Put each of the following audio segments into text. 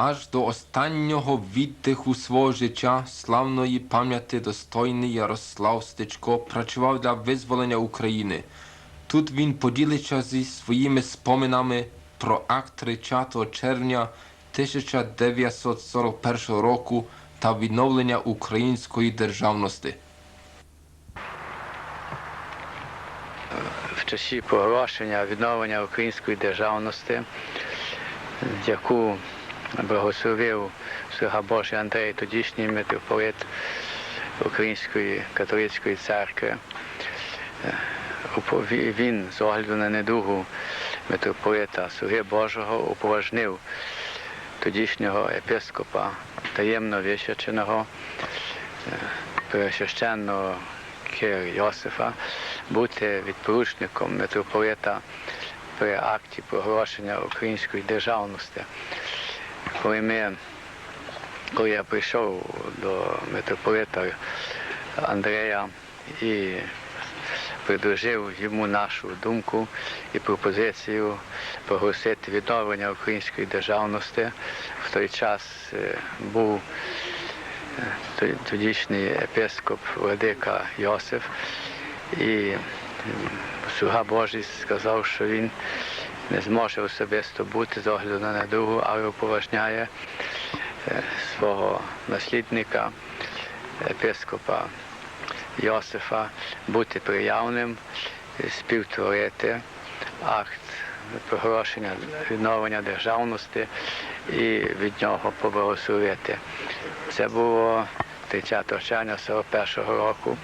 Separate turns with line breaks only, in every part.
Аж до останнього віддиху свого життя славної пам'яті достойний Ярослав Стечко працював для визволення України. Тут він поділиться зі своїми споминами про акт 30 червня 1941 року та відновлення української державності.
в часі проголошення відновлення української державності, яку благословив Слуга Божий Андрей, тодішній митрополит Української католицької церкви. Е, Він з огляду на недугу митрополита Слуги Божого уповажнив тодішнього епископа таємно вищаченого Преосвященного Кир Йосифа бути відпоручником митрополита при акті проголошення української державності. Коли, ми, коли я прийшов до митрополита Андрея і предложив йому нашу думку і пропозицію проголосити відновлення української державності, в той час е, був тодішній епископ Владика Йосиф. І слуга Божий сказав, що він не зможе особисто бути з огляду на недугу, але уповажняє свого наслідника, епископа Йосифа, бути приявним, співтворити акт проголошення відновлення державності і від нього поблагословити. Це було 30 червня 41 року.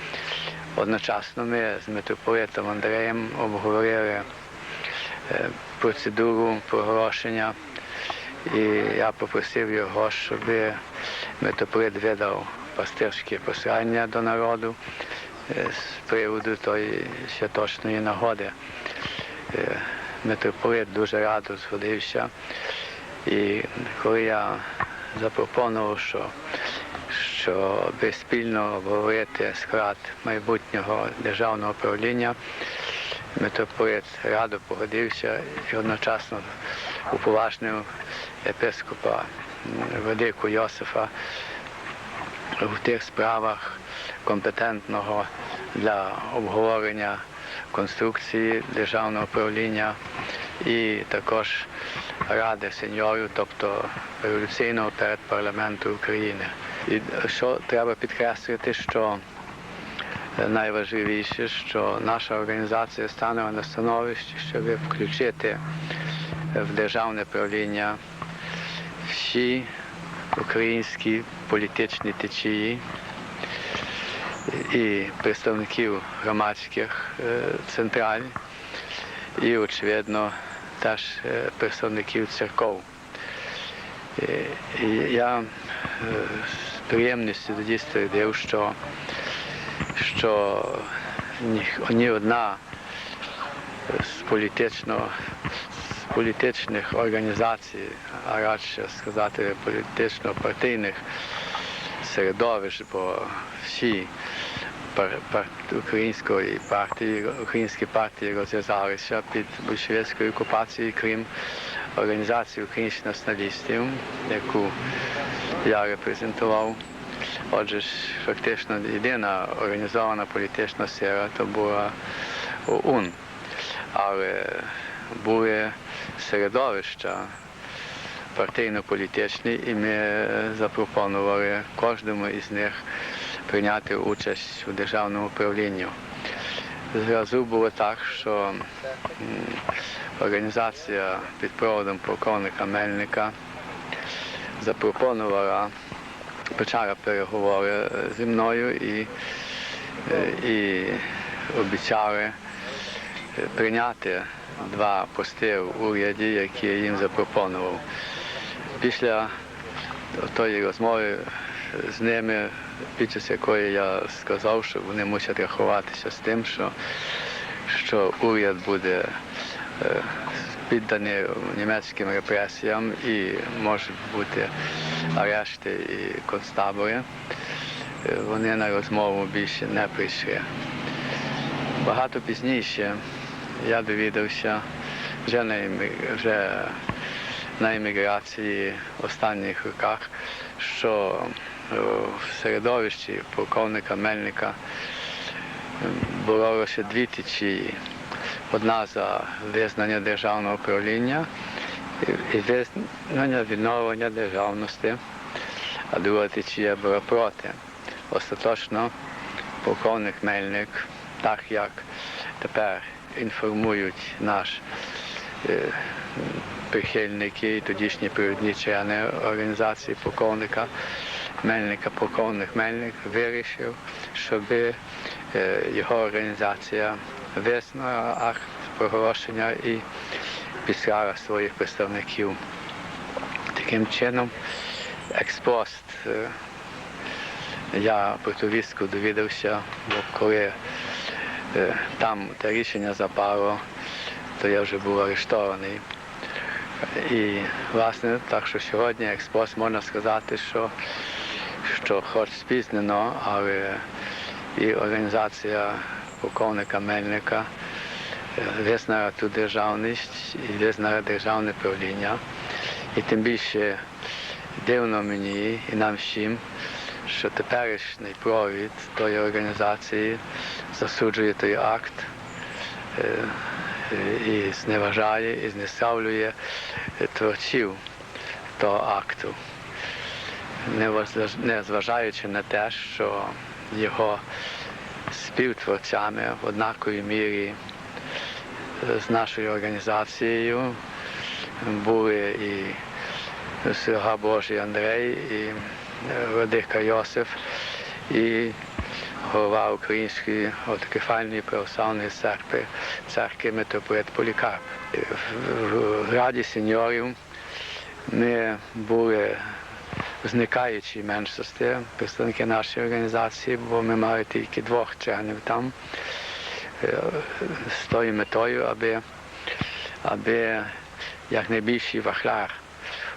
Одночасно ми з митрополитом Андреєм обговорили процедуру проголошення, і я попросив його, щоб митрополит видав пастирське послання до народу з приводу тої святочної нагоди. Митрополит дуже радо згодився. І коли я запропонував, що, що спільно обговорити склад майбутнього державного правління, митрополит радо погодився і одночасно уповажнив епископа м, Владику Йосифа в тих справах компетентного для обговорення конструкції державного правління і також Ради сеньорів, тобто революційного перед парламенту України. І що треба підкреслити, що найважливіше, що наша організація стане на становищі, щоб включити в державне правління всі українські політичні течії і представників громадських е, централь, і, очевидно, теж е, представників церков. Е, я з приємністю ствердив, що, що ні, ні одна з політично з політичних організацій, а радше сказати політично-партійних середовищ, бо всі пар- пар- української партії, українські партії розв'язалися під большевицькою окупацією, крім організації українських націоналістів, яку я репрезентував. Отже ж, фактично єдина організована політична сила то була ОУН. Але були середовища партійно-політичні, і ми запропонували кожному із них прийняти участь у державному управлінні. Зразу було так, що організація під проводом полковника Мельника запропонувала, почала переговори е, зі мною і, е, і обіцяли е, прийняти два пости в уряді, які я їм запропонував. Після тої розмови з ними, під час якої я сказав, що вони мусять рахуватися з тим, що, що уряд буде підданий німецьким репресіям і можуть бути арешти і концтабори. Вони на розмову більше не прийшли. Багато пізніше я довідався, вже, імі- вже на еміграції в останніх роках, що в середовищі полковника Мельника е, боролося дві течії. Одна за визнання державного управління і- визнання відновлення державності, а друга течія була проти. Остаточно полковник Мельник, так як тепер інформують наш е, прихильники і тодішні провідні члени організації полковника Мельника, полковник Мельник вирішив, щоб е, його організація визнала акт проголошення і післала своїх представників. Таким чином, експост е, я про ту вістку довідався, бо коли е, там те рішення запало, то я вже був арештований. І, власне, так що сьогодні експост можна сказати, що, що хоч спізнено, але і організація полковника Мельника е, визнала ту державність і визнала державне правління. І тим більше дивно мені і нам всім, що теперішній провід тої організації засуджує той акт е, і зневажає, і знеславлює творців того акту, не зважаючи на те, що його співтворцями в однаковій мірі з нашою організацією були і Слуга Божий Андрей, і е, Владика Йосиф, і голова Української автокефальної православної церкви, церкви митрополит Полікарп. Е, В Раді сеньорів ми були зникаючі меншості, представники нашої організації, бо ми мали тільки двох членів там е, з тою метою, аби, аби якнайбільший вахляр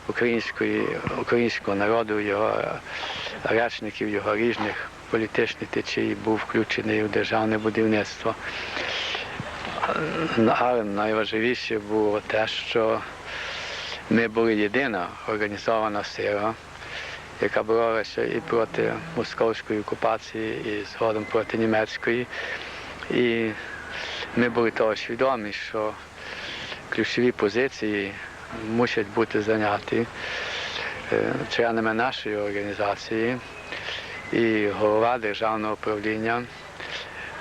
української, українського народу, його речників, його різних політичних течій був включений у державне будівництво. Але найважливіше було те, що ми були єдина організована сила, яка боролася і проти московської окупації, і згодом проти німецької. І ми були того свідомі, що ключові позиції мусять бути зайняті е, членами нашої організації. І голова державного управління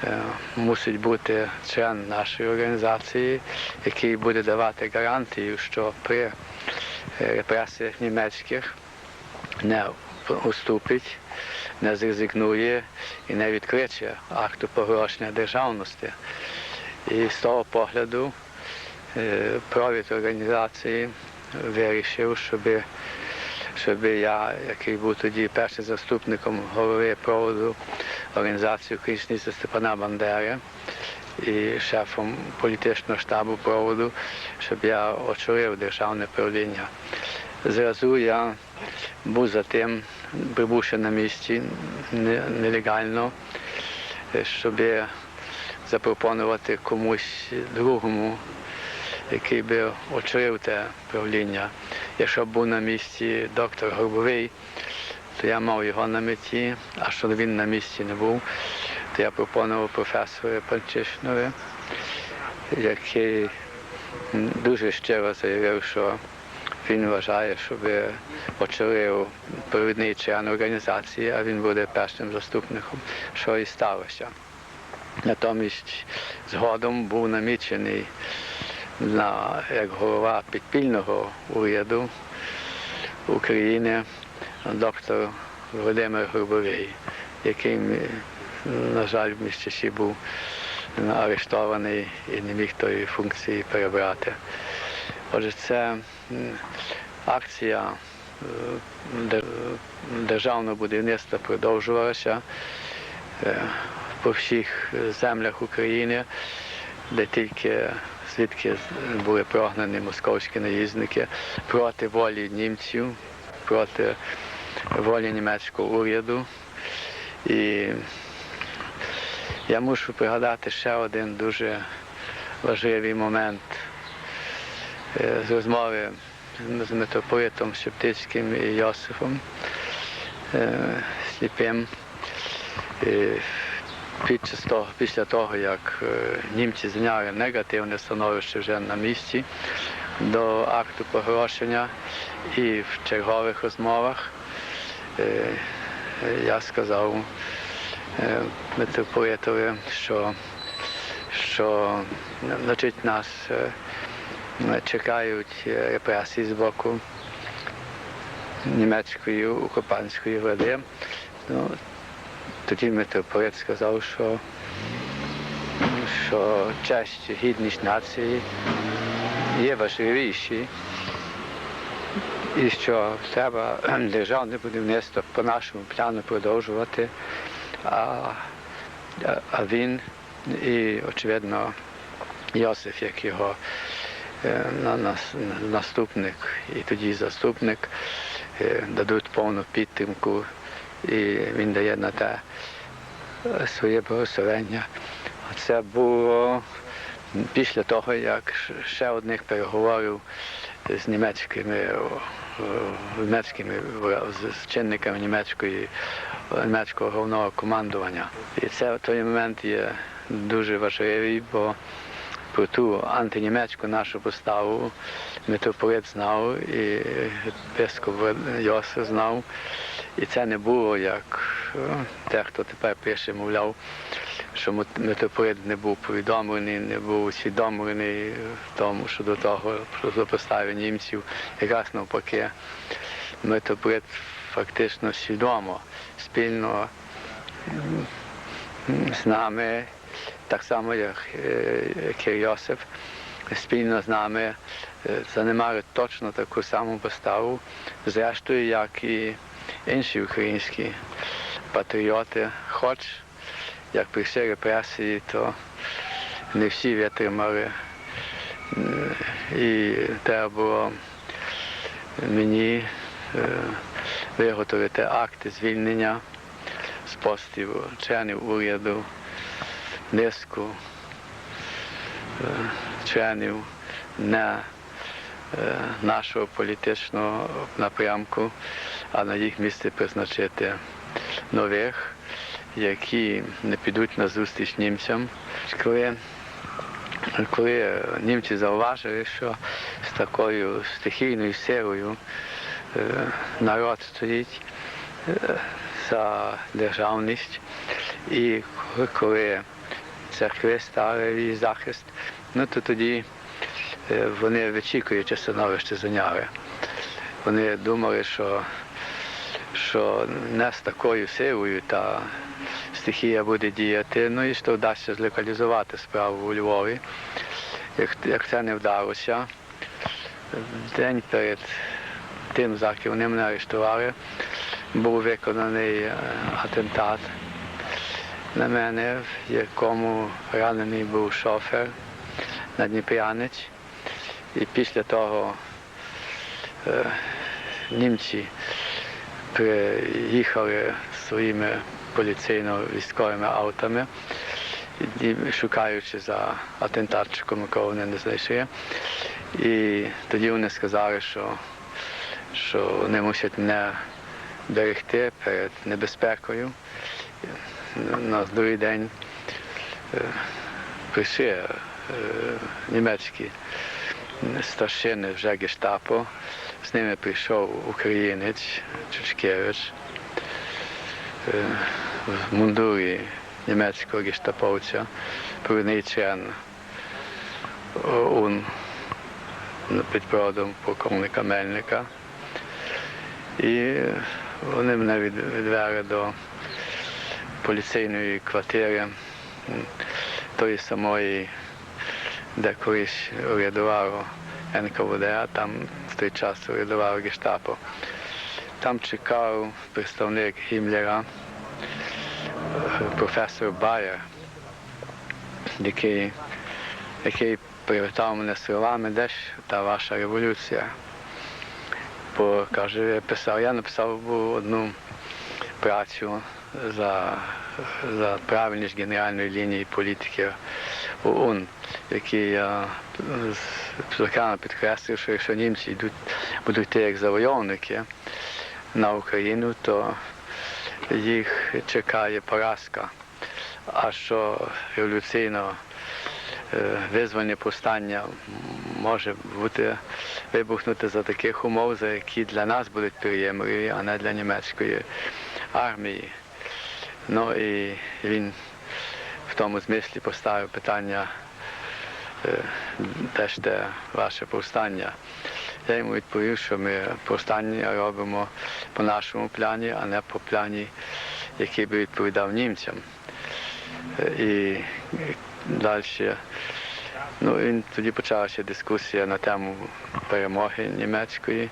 е, мусить бути член нашої організації, який буде давати гарантію, що при репресіях німецьких не уступить, не зрезигнує і не відкриче акту погрошення державності. І з того погляду е, провід організації вирішив, щоб, щоб я, який був тоді першим заступником голови проводу організації Української Степана Бандери і шефом політичного штабу проводу, щоб я очолив державне правління. Зразу я був за тим, прибувши на місці нелегально, е, щоб запропонувати комусь другому, який би очолив те правління. Якщо б був на місці доктор Горбовий, то я мав його на меті, а що він на місці не був, то я пропонував професору Панчишнові, який дуже щиро заявив, що він вважає, щоб очолив провідний член організації, а він буде першим заступником, що і сталося. Натомість згодом був намічений на, як голова підпільного уряду України доктор Володимир Грубовий, який, на жаль, в місті був арештований і не міг тої функції перебрати. Отже, це акція е, державного будівництва продовжувалася е, по всіх землях України, де тільки звідки були прогнані московські наїзники проти волі німців, проти волі німецького уряду. І я мушу пригадати ще один дуже важливий момент з розмови з митрополитом Шептицьким і Йосифом е, Сліпим. Під час того, після того, як е, німці зайняли негативне становище вже на місці до акту погрошення і в чергових розмовах, е, я сказав митрополитові, що, що значить, нас чекають е, репресії з боку німецької окупантської влади. Ну, тоді митрополит сказав, що, що честь, гідність нації є важливіші, і що треба державне будівництво по нашому плану продовжувати. А, а- він і, очевидно, Йосиф, як його на- нас- наступник і тоді заступник, е, дадуть повну підтримку, і він дає на те е, своє благословення. Це було після того, як ще одних переговорів з німецькими, німецькими з чинниками німецької, німецького головного командування. І це в той момент є дуже важливий, бо про ту антинімецьку нашу поставу митрополит знав і епископ Йосиф знав. І це не було як е, те, хто тепер пише, мовляв, що митрополит не був повідомлений, не був усвідомлений в тому, що до того, що до постави німців, якраз навпаки, митрополит фактично свідомо, спільно з нами, так само, як, е, як і Йосиф, спільно з нами е, займали точно таку саму поставу, зрештою, як і інші українські патріоти, хоч як при всій репресії, то не всі витримали. І треба було мені е, виготовити акти звільнення з постів членів уряду, низку е, членів не нашого політичного напрямку, а на їх місце призначити нових, які не підуть на зустріч німцям. Коли, коли німці зауважили, що з такою стихійною силою е, народ стоїть е, за державність, і коли церкви її захист, ну то тоді е, вони вичікуючи становище зайняли. Вони думали, що, що не з такою силою та стихія буде діяти, ну і що вдасться злокалізувати справу у Львові. Як, як це не вдалося, день перед тим, заки вони мене арештували, був виконаний е, атентат на мене, в якому ранений був шофер на Дніпрянець. І після того е, німці приїхали своїми поліцейно-військовими автами, шукаючи за атентатчиком, якого вони не знайшли. І тоді вони сказали, що, що вони мусять мене берегти перед небезпекою. На другий день е, прийшли е, німецькі старшини вже гестапо. З ними прийшов українець Чучкевич е, в мундурі німецького гестаповця, провідний член ОУН під проводом полковника Мельника. І вони мене від- відвели до поліцейної квартири тої самої, де колись урядувало НКВД, а там в той час урядувало гестапо. Там чекав представник Гімлера, професор Байер, який, який привітав мене словами, де ж та ваша революція. Бо каже, я писав, я написав одну працю за, за правильність генеральної лінії політики ОУН, який я зокрема підкреслив, що якщо німці йдуть будуть йти як завойовники на Україну, то їх чекає поразка. А що революційно е, визвольне повстання може бути вибухнути за таких умов, за які для нас будуть приємливі, а не для німецької армії. Ну і він в тому змислі поставив питання, де ж те ваше повстання. Я йому відповів, що ми повстання робимо по нашому плані, а не по плані, який би відповідав німцям. Е, І далі ну, він, тоді почалася дискусія на тему перемоги німецької.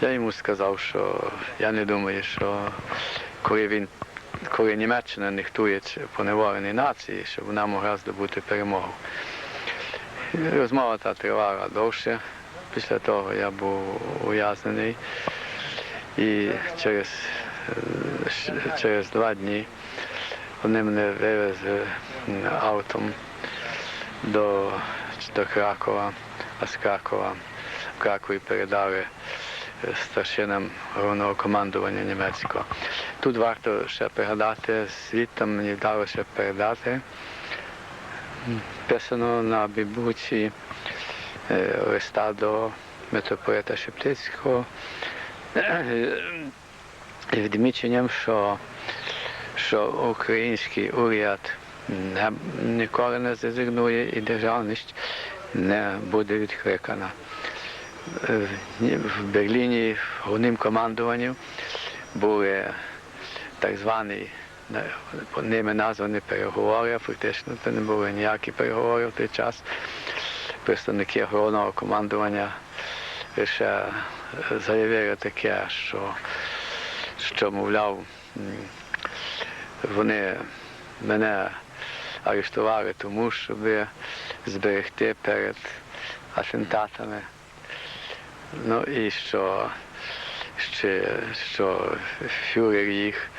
Я йому сказав, що я не думаю, що коли він коли Німеччина нехтує поневоленій нації, щоб вона могла здобути перемогу. Розмова та тривала довше. Після того я був ув'язнений і через, е, через два дні вони мене вивезли автом до, до Кракова, а з Кракова в Кракові передали е, старшинам головного командування німецького. Тут варто ще пригадати, звідти мені вдалося передати. Писано на бібуці е, листа до митрополита Шептицького з відміченням, що, що український уряд не, ніколи не зрезигнує і державність не буде відкликана. Е, В Берліні головним командуванням були так звані ними названі переговори, фактично це не були ніякі переговори в той час. Представники головного командування лише е, заявили таке, що, що мовляв, вони мене арештували тому, щоб зберегти перед атентатами. Ну і що, ще, що фюрер їх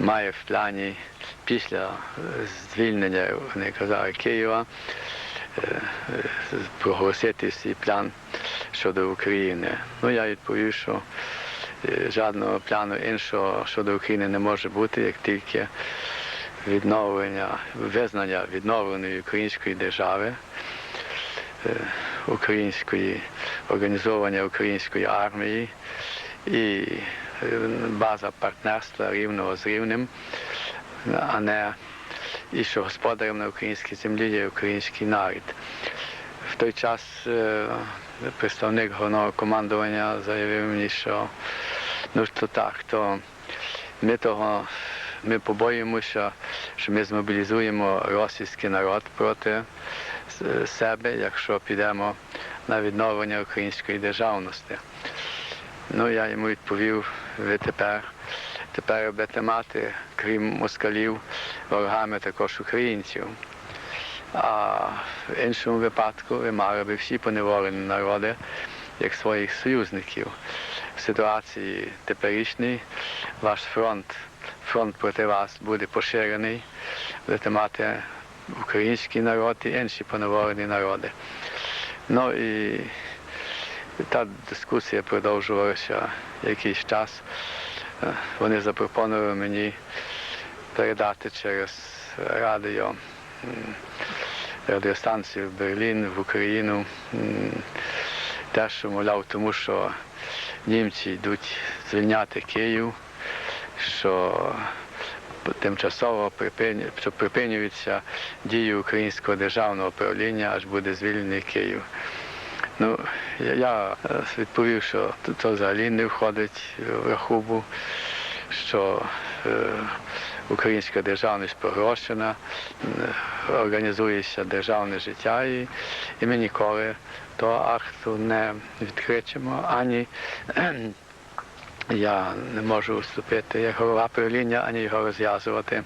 має в плані після е, звільнення, вони казали, Києва, е, е, проголосити свій план щодо України. Ну я відповів, що жодного плану іншого щодо України не може бути, як тільки відновлення, визнання відновленої української держави, української організовування української армії і база партнерства рівного з рівним, а не і що господарем на українській землі є український народ. В той час е, представник головного командування заявив мені, що ну то так, то ми того ми побоїмося, що ми змобілізуємо російський народ проти себе, якщо підемо на відновлення української державності. Ну, я йому відповів, ви тепер, тепер будете мати, крім москалів, ворогами також українців. А в іншому випадку ви мали би всі поневолені народи як своїх союзників. В ситуації теперішній ваш фронт, фронт проти вас буде поширений, будете мати український народ і інші поневолені народи. Ну і та дискусія продовжувалася якийсь час. Е, Вони запропонували мені передати через радіо радіостанцію в Берлін, в Україну. Те, що мовляв, тому що німці йдуть звільняти Київ, що тимчасово припинюється дії українського державного управління, аж буде звільнений Київ. Ну, я, е, відповів, що це взагалі не входить в рахубу, що е, українська державність погрошена, е, організується державне життя, і, ми ніколи того акту не відкричимо, ані я не можу вступити як голова правління, ані його розв'язувати,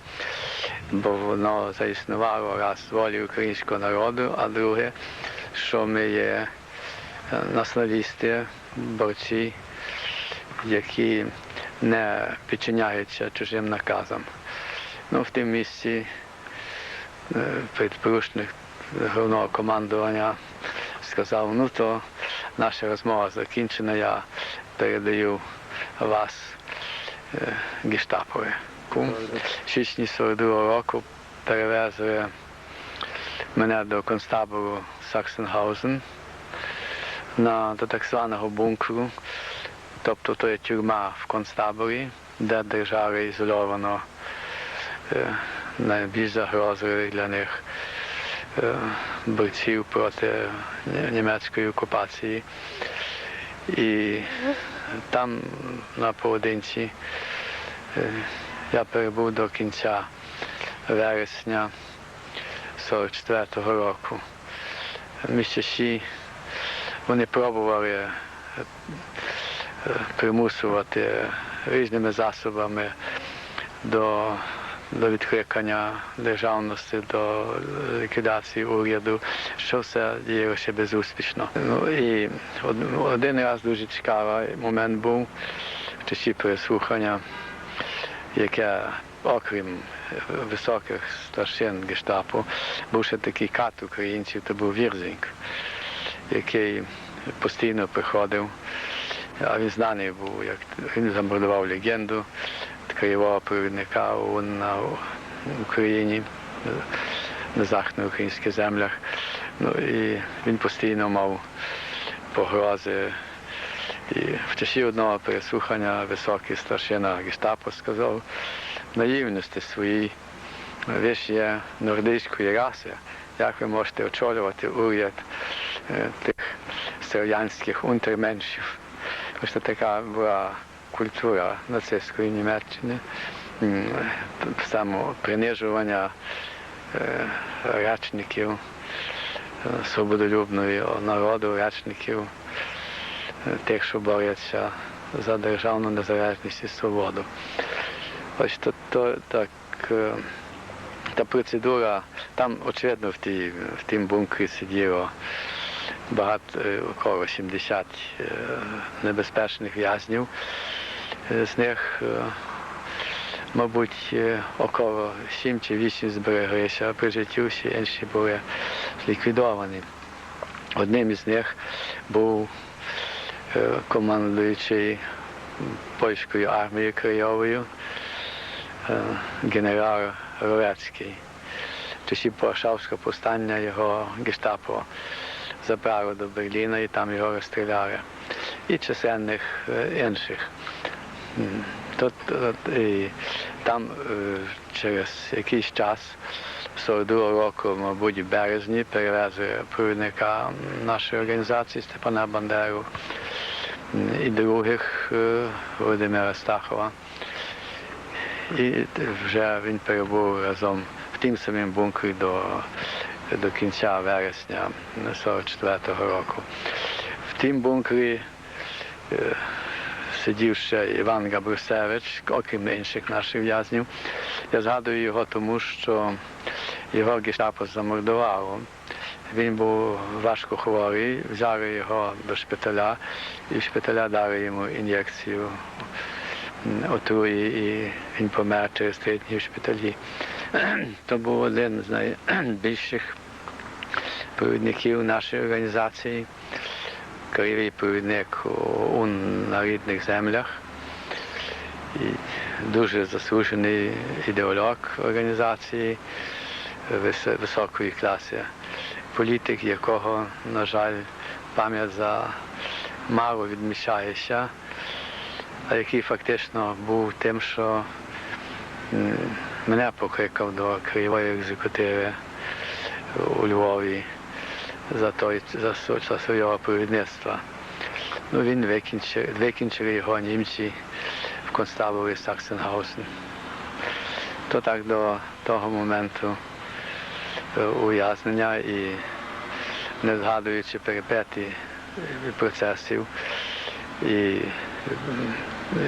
бо воно заіснувало раз волі українського народу, а друге, що ми є націоналісти, борці, які не підчиняються чужим наказам. Ну, в тим місці е, підпоручник головного командування сказав, ну то наша розмова закінчена, я передаю вас е, гештапові. Кум в січні 42 року перевезли мене до концтабору Саксенгаузен на, до так званого бункеру. Тобто то є тюрма в концтаборі, де держали ізольовано е, найбільш загрозливих для них е, борців проти німецької окупації. І там на поодинці е, я перебув до кінця вересня 44-го року. Місяці вони пробували е, е, примусувати різними засобами до, до відкликання державності, до ліквідації уряду, що все діялося безуспішно. Ну і один раз дуже цікавий момент був в часі переслухання, яке окрім високих старшин гештапо, був ще такий кат українців, то був Вірзінг, який постійно приходив. А він знаний був, як він замордував легенду краєвого провідника на Україні, на західноукраїнських землях. Ну і він постійно мав погрози. І в часі одного переслухання високий старшина гестапо сказав, наївності своїй, ви ж є нордичської раси, як ви можете очолювати уряд тих селянських унтерменшів. Що така була культура нацистської Німеччини, самопринижування е, речників е, свободолюбного народу, речників е, тих, що борються за державну незалежність і свободу. Ось то, то так. е, Та процедура, там, очевидно, в, тій, в тім бункері сиділо багато е, около 70 е, небезпечних в'язнів. Е, З них, е, мабуть, е, около 7 чи 8 збереглися при житті, всі інші були ліквідовані. Одним із них був е, командуючий польською армією краєвою е, генерал Ровецький. В часі Варшавського повстання його гестапо забрали до Берліна і там його розстріляли. І численних е, інших. Тут, і там е, через якийсь час, 42 року, мабуть, в березні, перевезли провідника нашої організації Степана Бандеру і других е, Володимира Стахова. І вже він перебув разом в тім самим бункері до, до кінця вересня 44-го року. В тім бункері е, сидів ще Іван Габрусевич, окрім інших наших в'язнів. Я згадую його тому, що його гестапо замордувало. Він був важко хворий, взяли його до шпиталя, і шпиталя дали йому ін'єкцію отруї, і він помер через три дні в шпиталі. То був один з найбільших провідників нашої організації, краєвий провідник у на рідних землях. І дуже заслужений ідеолог організації високої класи, політик, якого, на жаль, пам'ять за мало відмічається, а який фактично був тим, що мене покликав до краєвої екзекутиви у Львові за, той, за, за свого провідництва. Ну, він викінчив, викінчили його німці в концтаборі Саксенгаусен. То так до того моменту е, ув'язнення і не згадуючи перипетій і процесів і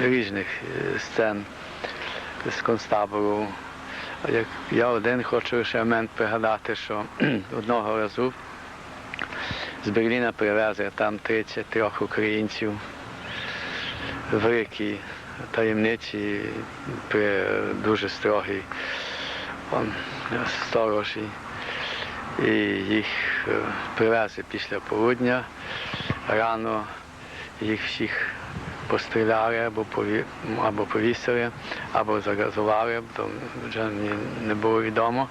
різних е, сцен з концтабору. Як я один хочу ще момент пригадати, що одного разу з Берліна привезли там 33 українців. В великій таємниці дуже строгій сторожі. І їх е, привезли після полудня рано, їх всіх постріляли або, або повісили, або загазували, то вже не було відомо,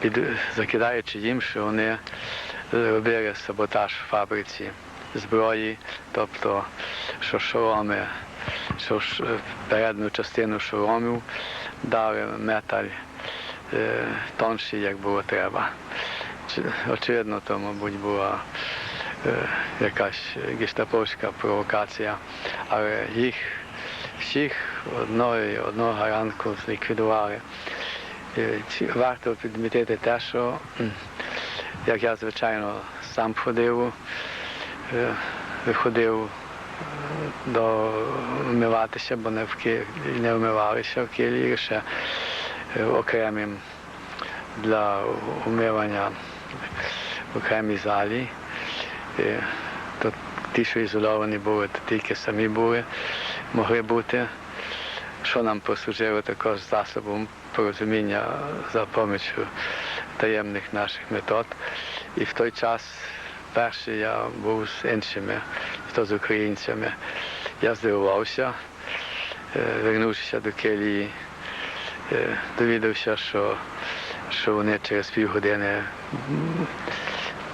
під... закидаючи їм, що вони робили саботаж в фабриці зброї, тобто що шоломи, що ш- передню частину шоломів дали металь е, тонший, як було треба. Очевидно, то, мабуть, була е, якась гестаповська провокація, але їх всіх одної, одного ранку зліквідували. Е, Варто підмітити те, що як я, звичайно, сам ходив, е, виходив е, до вмиватися, бо не, в Ки... не вмивалися в Києві ще е, окремим для умивання в окремій залі. Ті, що ізольовані були, то тільки самі були, могли бути. Що нам послужило також засобом порозуміння за помічю таємних наших метод. І в той час перший я був з іншими, то з українцями. Я здивувався, е, вернувшися до келії, е, довідався, що, що вони через півгодини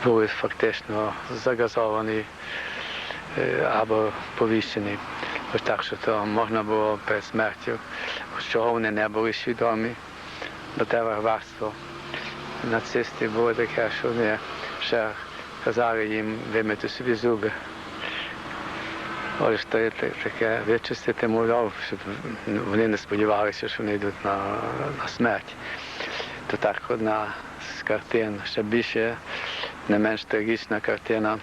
були фактично загазовані е, або повіщені. Ось так, що то можна було перед смертю, чого вони не були свідомі до те варварство. Нацисти було таке, що вони ще казали їм вимити собі зуби. Ось то таке вичистити мовляв, щоб вони не сподівалися, що вони йдуть на, на смерть. То так одна з картин, ще більше, не менш трагічна картина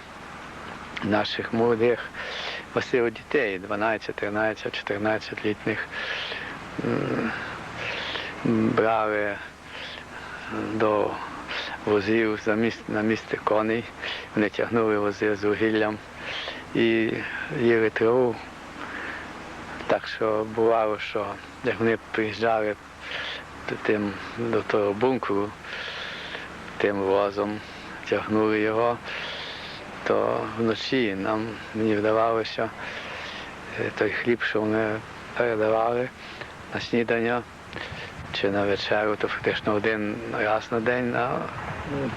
наших молодих Василь дітей 12, 13, 14 літніх брали до возів на місце коней. Вони тягнули вози з вугіллям і їли траву. Так що бувало, що як вони приїжджали тим, до того бункеру, тим возом, тягнули його, то вночі нам мені вдавалося е, той хліб, що вони передавали на снідання чи на вечерю, то фактично один раз на день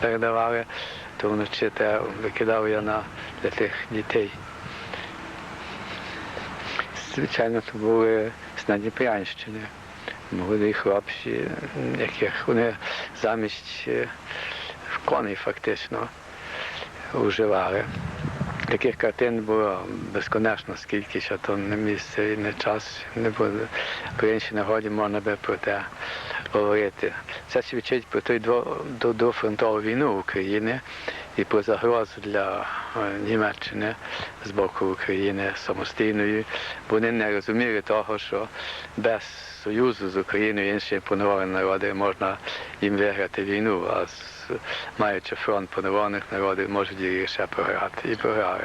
передавали, то вночі те викидав я на для тих дітей. Звичайно, то були з Надніпрянщини. Молоді хлопці, яких вони замість е, коней фактично вживали. Таких картин було безконечно, скільки ще то не місце і не час не буде. При іншій нагоді можна би про те говорити. Це свідчить про той дофронтову війну України і про загрозу для е, Німеччини з боку України самостійної. Вони не розуміли того, що без союзу з Україною і інші поневолені народи можна їм виграти війну, а маючи фронт поневолених народів, можуть її ще програти і програли.